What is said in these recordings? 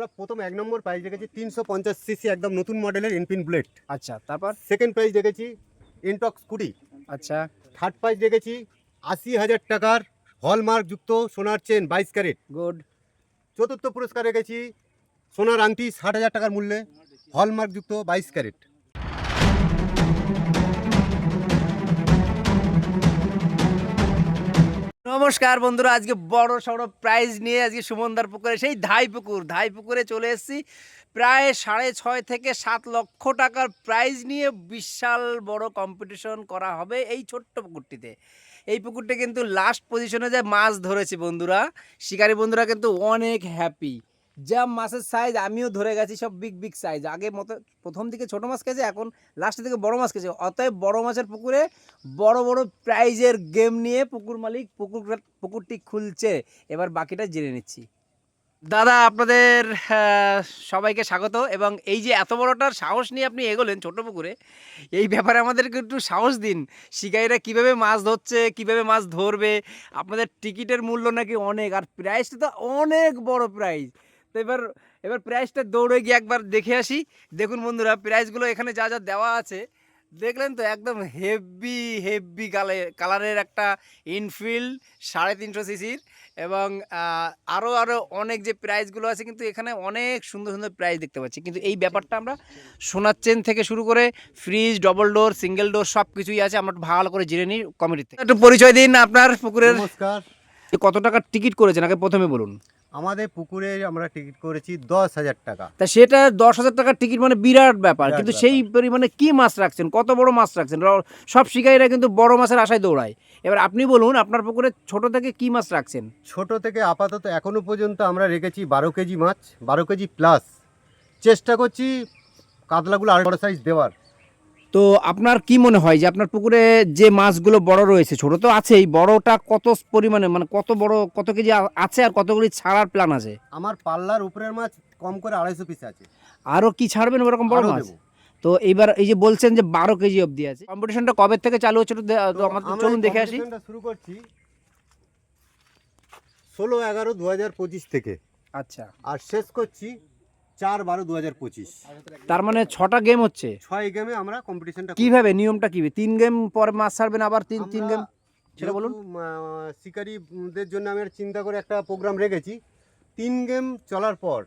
আমরা প্রথম এক নম্বর প্রাইজ দেখেছি তিনশো পঞ্চাশ সিসি একদম নতুন মডেলের ইনফিন বুলেট আচ্ছা তারপর? সেকেন্ড প্রাইজ দেখেছি ইনটক স্কুটি আচ্ছা। থার্ড প্রাইজ দেখেছি আশি হাজার টাকার হলমার্ক যুক্ত সোনার চেন বাইশ ক্যারেট। গুড চতুর্থ পুরস্কার রেখেছি সোনার আংটি ষাট হাজার টাকার মূল্যে হলমার্ক যুক্ত বাইশ ক্যারেট। নমস্কার বন্ধুরা, আজকে বড় সড়ো প্রাইজ নিয়ে আজকে সুমনদার পুকুরে, সেই ধাই পুকুর, ধাই পুকুরে চলে এসেছি। প্রায় সাড়ে ছয় থেকে সাত লক্ষ টাকার প্রাইজ নিয়ে বিশাল বড় কম্পিটিশন করা হবে এই ছোট্ট পুকুরটিতে। এই পুকুরটা কিন্তু লাস্ট পজিশনে যায় মাছ ধরেছে বন্ধুরা, শিকারী বন্ধুরা কিন্তু অনেক হ্যাপি যা মাছের সাইজ আমিও ধরে গেছি সব বিগ বিগ সাইজ আগে মতো, প্রথম দিকে ছোট মাছ খেয়েছে, এখন লাস্টের দিকে বড় মাছ খেয়েছে। অতএব বড় মাছের পুকুরে বড় বড় প্রাইজের গেম নিয়ে পুকুর মালিক পুকুর, পুকুরটি খুলছে। এবার বাকিটা জেনে নিচ্ছি। দাদা, আপনাদের সবাইকে স্বাগত। এবং এই যে এত বড়টার সাহস নিয়ে আপনি এগোলেন ছোট পুকুরে, এই ব্যাপারে আমাদেরকে একটু সাহস দিন। শিকারীরা কীভাবে মাছ ধরছে, কীভাবে মাছ ধরবে, আপনাদের টিকিটের মূল্য নাকি অনেক, আর প্রাইসটা তো অনেক বড় প্রাইজ তো এবার এবার প্রাইসটা দৌড়ে গিয়ে একবার দেখে আসি। দেখুন বন্ধুরা প্রাইসগুলো এখানে যা যা দেওয়া আছে দেখলেন তো একদম হেভি হেভি কালে কালারের একটা ইনফিল্ড সাড়ে তিনশো সিসির এবং আরও আরও অনেক যে প্রাইজগুলো আছে কিন্তু এখানে অনেক সুন্দর সুন্দর প্রাইজ দেখতে পাচ্ছি। কিন্তু এই ব্যাপারটা আমরা সোনার চেন থেকে শুরু করে fridge double door single door সব কিছুই আছে আমরা একটু ভালো করে জেনে নিই কমিটি থেকে একটু পরিচয় দিন আপনার পুকুরের। নমস্কার। কত টাকার টিকিট করেছেন? আগে প্রথমে বলুন। আমাদের পুকুরে আমরা টিকিট করেছি দশ হাজার টাকা। তা সেটা দশ হাজার টাকার টিকিট মানে বিরাট ব্যাপার। কিন্তু সেই পরিমাণে কি মাছ রাখছেন? কত বড় মাছ রাখছেন? সব শিকারীরা কিন্তু বড় মাছের আশায় দৌড়ায়। এবার আপনি বলুন আপনার পুকুরে ছোট থেকে কি মাছ রাখছেন? ছোট থেকে আপাতত এখনও পর্যন্ত আমরা রেখেছি বারো কেজি মাছ বারো কেজি প্লাস চেষ্টা করছি কাতলাগুলো আরও বড় সাইজ দেওয়ার। তো আপনার কি মনে হয় যে আপনার পুকুরে যে মাছগুলো বড় রয়েছে ছোট তো আছেই বড়টা কত পরিমাণে মানে কত বড় কত কেজি আছে আর কতগুলি ছাড়ার প্ল্যান আছে? আমার পাল্লার উপরের মাছ কম করে আড়াইশো পিস আছে। আরও কি ছাড়বেন ওরকম বড় মাছ? তো এইবার এই যে বলছেন যে বারো কেজি অবধি আছে কম্পিটিশনটা কবে থেকে চালু হচ্ছে চলুন দেখে আসি। শুরু করছি ষোলো এগারো দু হাজার পঁচিশ থেকে। আচ্ছা। আর শেষ করছি চার বারো দু হাজার পঁচিশ। তার মানে ছটা গেম হচ্ছে? ছয় গেমে আমরা কম্পিটিশনটা কীভাবে? নিয়মটা কি? তিন গেম পরে মাছ ছাড়বেন আবার তিন তিন গেম সেটা বলুন। শিকারীদের জন্য আমি একটা চিন্তা করে একটা প্রোগ্রাম রেখেছি। তিন গেম চলার পর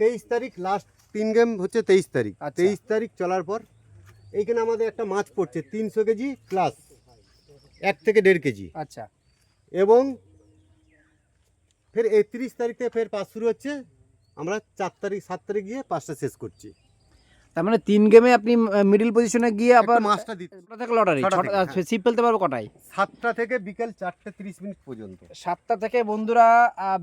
তেইশ তারিখ লাস্ট তিন গেম হচ্ছে তেইশ তারিখ। আর তেইশ তারিখ চলার পর এইখানে আমাদের একটা মাছ পড়ছে তিনশো কেজি প্লাস এক থেকে দেড় কেজি। আচ্ছা। এবং ফের একত্রিশ তারিখ থেকে ফের পাস শুরু হচ্ছে আমরা চার তারিখ সাত তারিখ গিয়ে পাঁচটা শেষ করছি। তার মানে তিন গেমে আপনি মিডিল পজিশনে গিয়ে আবার মাসটা মাছটা দিতে থেকে লটারি। সিপ ফেলতে পারব কটায়? সাতটা থেকে বিকেল চারটে তিরিশ মিনিট পর্যন্ত। সাতটা থেকে বন্ধুরা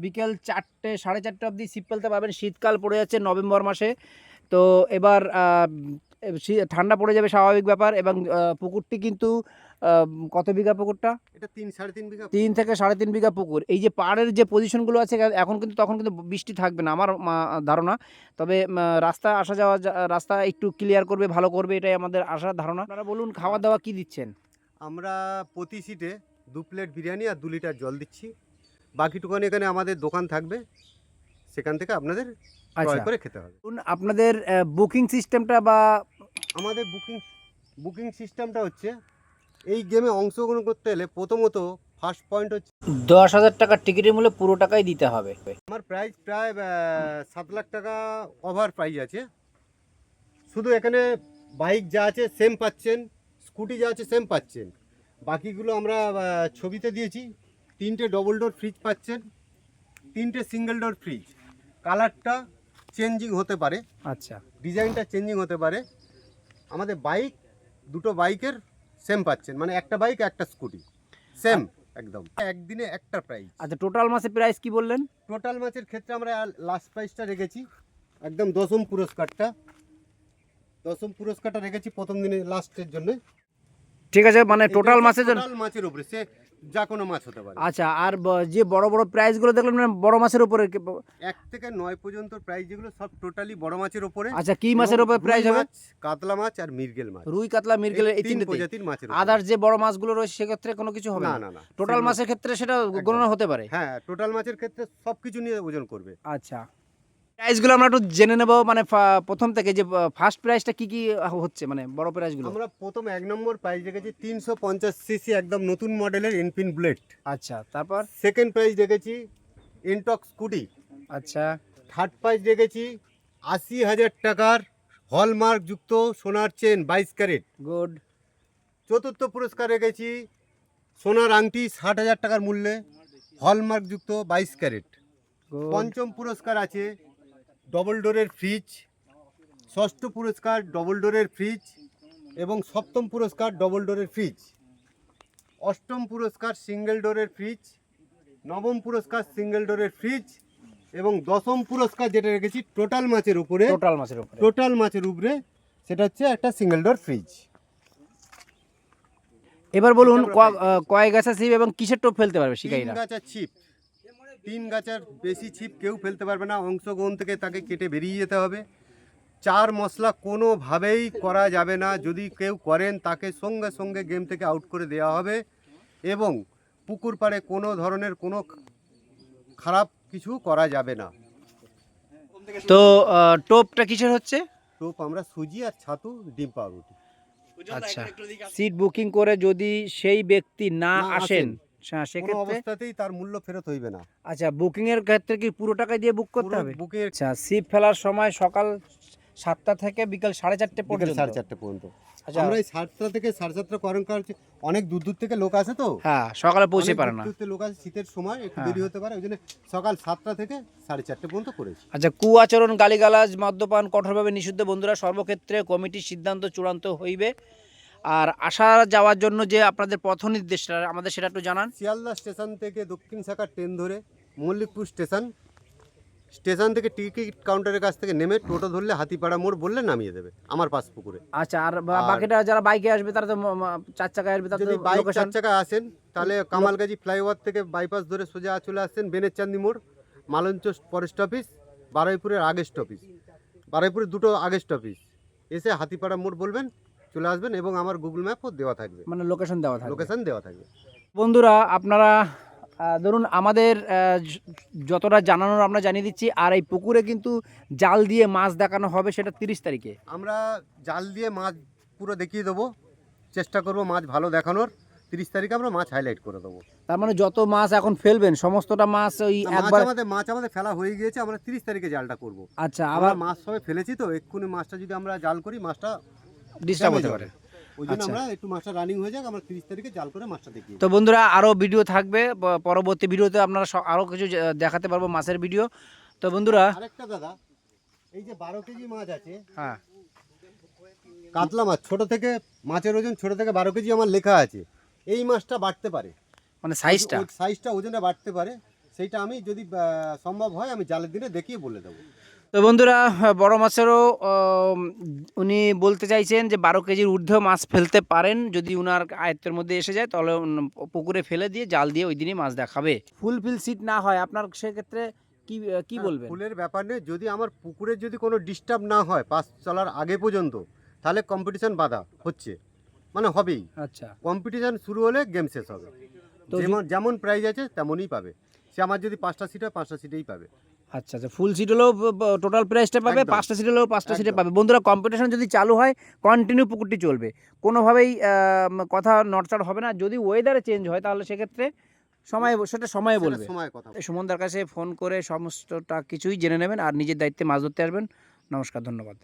বিকেল চারটে সাড়ে চারটে অবধি সিপ ফেলতে পারবেন। শীতকাল পড়ে যাচ্ছে নভেম্বর মাসে। তো এবার ঠান্ডা পড়ে যাবে স্বাভাবিক ব্যাপার এবং পুকুরটি কিন্তু কত বিঘা পুকুরটা? এটা তিন সাড়ে তিন বিঘা তিন থেকে সাড়ে তিন বিঘা পুকুর। এই যে পাড়ের যে পজিশনগুলো আছে এখন কিন্তু তখন কিন্তু বৃষ্টি থাকবে না আমার ধারণা। তবে রাস্তা আসা যাওয়া রাস্তা একটু ক্লিয়ার করবে ভালো করবে এটাই আমাদের আশার ধারণা। আপনারা বলুন খাওয়া দাওয়া কি দিচ্ছেন? আমরা প্রতি সিটে দু প্লেট বিরিয়ানি আর দু লিটার জল দিচ্ছি। বাকিটুকানি এখানে আমাদের দোকান থাকবে। সেখান থেকে আপনাদের ক্রয় আচ্ছা। করে খেতে হবে। বলুন, আপনাদের বুকিং সিস্টেমটা বা আমাদের বুকিং বুকিং সিস্টেমটা হচ্ছে এই গেমে অংশগ্রহণ করতে হলে প্রথমত ফার্স্ট পয়েন্ট হচ্ছে দশ হাজার টাকার টিকিটের মূল্যে পুরো টাকাই দিতে হবে। আমার প্রাইস প্রায় সাত লাখ টাকা ওভার প্রাইস আছে। শুধু এখানে বাইক যা আছে সেম পাচ্ছেন স্কুটি যা আছে সেম পাচ্ছেন। বাকিগুলো আমরা ছবিতে দিয়েছি। তিনটে ডবল ডোর ফ্রিজ পাচ্ছেন তিনটে সিঙ্গেল ডোর ফ্রিজ কালারটা চেঞ্জিং হতে পারে। আচ্ছা। ডিজাইনটা চেঞ্জিং হতে পারে। আমাদের বাইক দুটো বাইকের সেম পাচ্ছেন। মানে একটা বাইক একটা স্কুটি সেম একদম। একদিনে একটা প্রাইস আচ্ছা টোটাল মাসে প্রাইস কি বললেন? টোটাল ম্যাচের ক্ষেত্রে আমরা লাস্ট প্রাইসটা রেখেছি। একদম দশম পুরস্কারটা। দশম পুরস্কারটা রেখেছি প্রথম দিনে লাস্টের জন্য। ঠিক আছে মানে টোটাল মাসের জন্য টোটাল মাছের উপরে। সে যা কোনো মাছ হতে পারে। আচ্ছা আর ব- যে বড় বড় প্রাইসগুলো দেখলাম মানে বড় মাছের উপরে কে- এক থেকে নয় পর্যন্ত প্রাইস যেগুলো সব টোটালি বড় মাছের উপরে। আচ্ছা কি মাছের উপরে প্রাইস হবে? মাছ, কাতলা মাছ আর মির্গেল মাছ। রুই কাতলা মিরগেলের এই তিন তিনটে প্রজাতির মাছের উপরে। আদার যে বড় মাছগুলো রয়েছে সেক্ষেত্রে কোনো কিছু হবে না না। না না। টোটাল সেগুলো- মাছের ক্ষেত্রে সেটা গণনা হতে পারে। হ্যাঁ টোটাল মাছের ক্ষেত্রে সব কিছু নিয়ে ওজন করবে। আচ্ছা। প্রাইসগুলো আমরা একটু জেনে নেব মানে প্রথম থেকে যে ফার্স্ট প্রাইসটা কি কি হচ্ছে মানে বড় প্রাইসগুলো আমরা প্রথম এক নম্বর প্রাইস রেখেছি তিনশো পঞ্চাশ সিসি একদম নতুন মডেলের ইনফিন বুলেট আচ্ছা তারপর? সেকেন্ড প্রাইজ রেখেছি ইনটক স্কুটি আচ্ছা। থার্ড প্রাইজ রেখেছি আশি হাজার টাকার হলমার্ক যুক্ত সোনার চেন বাইশ ক্যারেট। গুড চতুর্থ পুরস্কার রেখেছি সোনার আংটি ষাট হাজার টাকার মূল্যে হলমার্ক যুক্ত বাইশ ক্যারেট। পঞ্চম পুরস্কার আছে ডবল ডোরের ফ্রিজ ষষ্ঠ পুরস্কার ডবল ডোরের ফ্রিজ এবং সপ্তম পুরস্কার ডবল ডোরের ফ্রিজ অষ্টম পুরস্কার সিঙ্গেল ডোরের ফ্রিজ নবম পুরস্কার সিঙ্গেল ডোরের ফ্রিজ এবং দশম পুরস্কার যেটা রেখেছি টোটাল মাছের উপরে টোটাল মাছের উপরে। টোটাল মাছের উপরে সেটা হচ্ছে একটা সিঙ্গেল ডোর ফ্রিজ এবার বলুন কয় গাছা সিপ এবং কিসের টোপ ফেলতে পারবে শিকারীরা? গাছার ছিপ। তিন গাছের বেশি ছিপ কেউ ফেলতে পারবে না অংশগ্রহণ থেকে তাকে কেটে বেরিয়ে যেতে হবে। চার মশলা কোনোভাবেই করা যাবে না যদি কেউ করেন তাকে সঙ্গে সঙ্গে গেম থেকে আউট করে দেওয়া হবে এবং পুকুর পাড়ে কোনো ধরনের কোনো খারাপ কিছু করা যাবে না। তো টোপটা কিসের হচ্ছে? টোপ আমরা সুজি আর ছাতু ডিম পাউরুটি। আচ্ছা। সিট বুকিং করে যদি সেই ব্যক্তি না আসেন। সেক্ষেত্রে? অবস্থাতেই তার মূল্য ফেরত হইবে না। আচ্ছা বুকিং এর ক্ষেত্রে কি পুরো টাকা দিয়ে বুক করতে হবে? বুকের আচ্ছা সিপ ফেলার সময় সকাল সাতটা থেকে বিকাল সাড়ে চারটে পর্যন্ত? সাড়ে চারটে পর্যন্ত। আচ্ছা। আমরা এই সাতটা থেকে সাড়ে সাতটা করেন কারণ অনেক দূর দূর থেকে লোক আসে তো? হ্যাঁ সকালে পৌঁছে পারে না। দূর লোক আসে শীতের সময় একটু হ্যাঁ। দেরি হতে পারে ওই জন্য সকাল সাতটা থেকে সাড়ে চারটে পর্যন্ত করেছি। আচ্ছা কু আচরণ গালিগালাজ মদ্যপান কঠোরভাবে নিষিদ্ধ। বন্ধুরা সর্বক্ষেত্রে কমিটির সিদ্ধান্ত চূড়ান্ত হইবে। আর আসা যাওয়ার জন্য যে আপনাদের পথ নির্দেশটা আমাদের সেটা একটু জানান। শিয়ালদা স্টেশন থেকে দক্ষিণ শাখার ট্রেন ধরে মল্লিকপুর স্টেশন স্টেশন থেকে টিকিট কাউন্টারের কাছ থেকে নেমে টোটো ধরলে হাতিপাড়া মোড় বললে নামিয়ে দেবে আমার পাশ পুকুরে। আচ্ছা আর বাকিটা যারা বাইকে আসবে তারা তো চার চাকায় আসবে তারা যদি বাইক চার চাকা আসেন তাহলে কামালগাজি ফ্লাইওভার থেকে বাইপাস ধরে সোজা চলে আসছেন বেনের চান্দি মোড় মালঞ্চ ফরেস্ট অফিস বারুইপুরের আগেস্ট অফিস বারুইপুরের দুটো আগে অফিস এসে হাতিপাড়া মোড় বলবেন চলে আসবেন এবং আমার গুগল ম্যাপও দেওয়া থাকবে। মানে লোকেশন দেওয়া থাকবে। লোকেশন দেওয়া থাকবে। বন্ধুরা আপনারা ধরুন আমাদের যতটা জানানোর আমরা জানিয়ে দিচ্ছি আর এই পুকুরে কিন্তু জাল দিয়ে মাছ দেখানো হবে সেটা তিরিশ তারিখে। আমরা জাল দিয়ে মাছ পুরো দেখিয়ে দেবো। চেষ্টা করব মাছ ভালো দেখানোর। তিরিশ তারিখে আমরা মাছ হাইলাইট করে দেবো। তার মানে যত মাছ এখন ফেলবেন সমস্তটা মাছ ওই একবার আমাদের মাছ আমাদের ফেলা হয়ে গিয়েছে আমরা তিরিশ তারিখে জালটা করব। আচ্ছা আবার আবার মাছ সবে ফেলেছি তো এক্ষুনি মাছটা যদি আমরা জাল করি মাছটা ডিস্টার্ব হতে পারে। ওই জন্য আচ্ছা। আমরা একটু মাছটা রানিং হয়ে যাক আমরা তিরিশ তারিখে জাল করে মাছটা দেখি। তো বন্ধুরা আরও ভিডিও থাকবে পরবর্তী ভিডিওতে আপনারা আরও কিছু দেখাতে পারব মাছের ভিডিও তো বন্ধুরা আরেকটা দাদা এই যে বারো কেজি মাছ আছে হ্যাঁ। কাতলা মাছ ছোট থেকে মাছের ওজন ছোট থেকে বারো কেজি আমার লেখা আছে। এই মাছটা বাড়তে পারে। মানে সাইজটা সাইজটা ওজনে বাড়তে পারে। সেইটা আমি যদি সম্ভব হয় আমি জালের দিনে দেখিয়ে বলে দেবো। তো বন্ধুরা বড় মাছেরও উনি বলতে চাইছেন যে বারো কেজির ঊর্ধ্ব মাছ ফেলতে পারেন। যদি উনার আয়ত্তের মধ্যে এসে যায় তাহলে পুকুরে ফেলে দিয়ে জাল দিয়ে ওই দিনই মাছ দেখাবে। ফুল ফিল সিট না হয় আপনার সেক্ষেত্রে কি কি বলবেন? ফুলের ব্যাপার নেই যদি আমার পুকুরের যদি কোনো ডিস্টার্ব না হয় পাস চলার আগে পর্যন্ত তাহলে কম্পিটিশন বাধা হচ্ছে। মানে হবেই। আচ্ছা। কম্পিটিশন শুরু হলে গেম শেষ হবে। তো যেমন যেমন প্রাইজ আছে তেমনই পাবে। সে আমার যদি পাঁচটা সিট হয় পাঁচটা সিটেই পাবে। আচ্ছা আচ্ছা ফুল সিট হলেও টোটাল প্রাইসটা পাবে পাঁচটা সিট হলেও পাঁচটা সিটে পাবে। বন্ধুরা কম্পিটিশন যদি চালু হয় কন্টিনিউ পুকুরটি চলবে। কোনোভাবেই কথা নড়চড় হবে না। যদি ওয়েদারে চেঞ্জ হয় তাহলে সেক্ষেত্রে সময় সেটা সময় বলবে। সুমনদার কাছে ফোন করে সমস্তটা কিছুই জেনে নেবেন আর নিজের দায়িত্বে মাছ ধরতে আসবেন। নমস্কার ধন্যবাদ।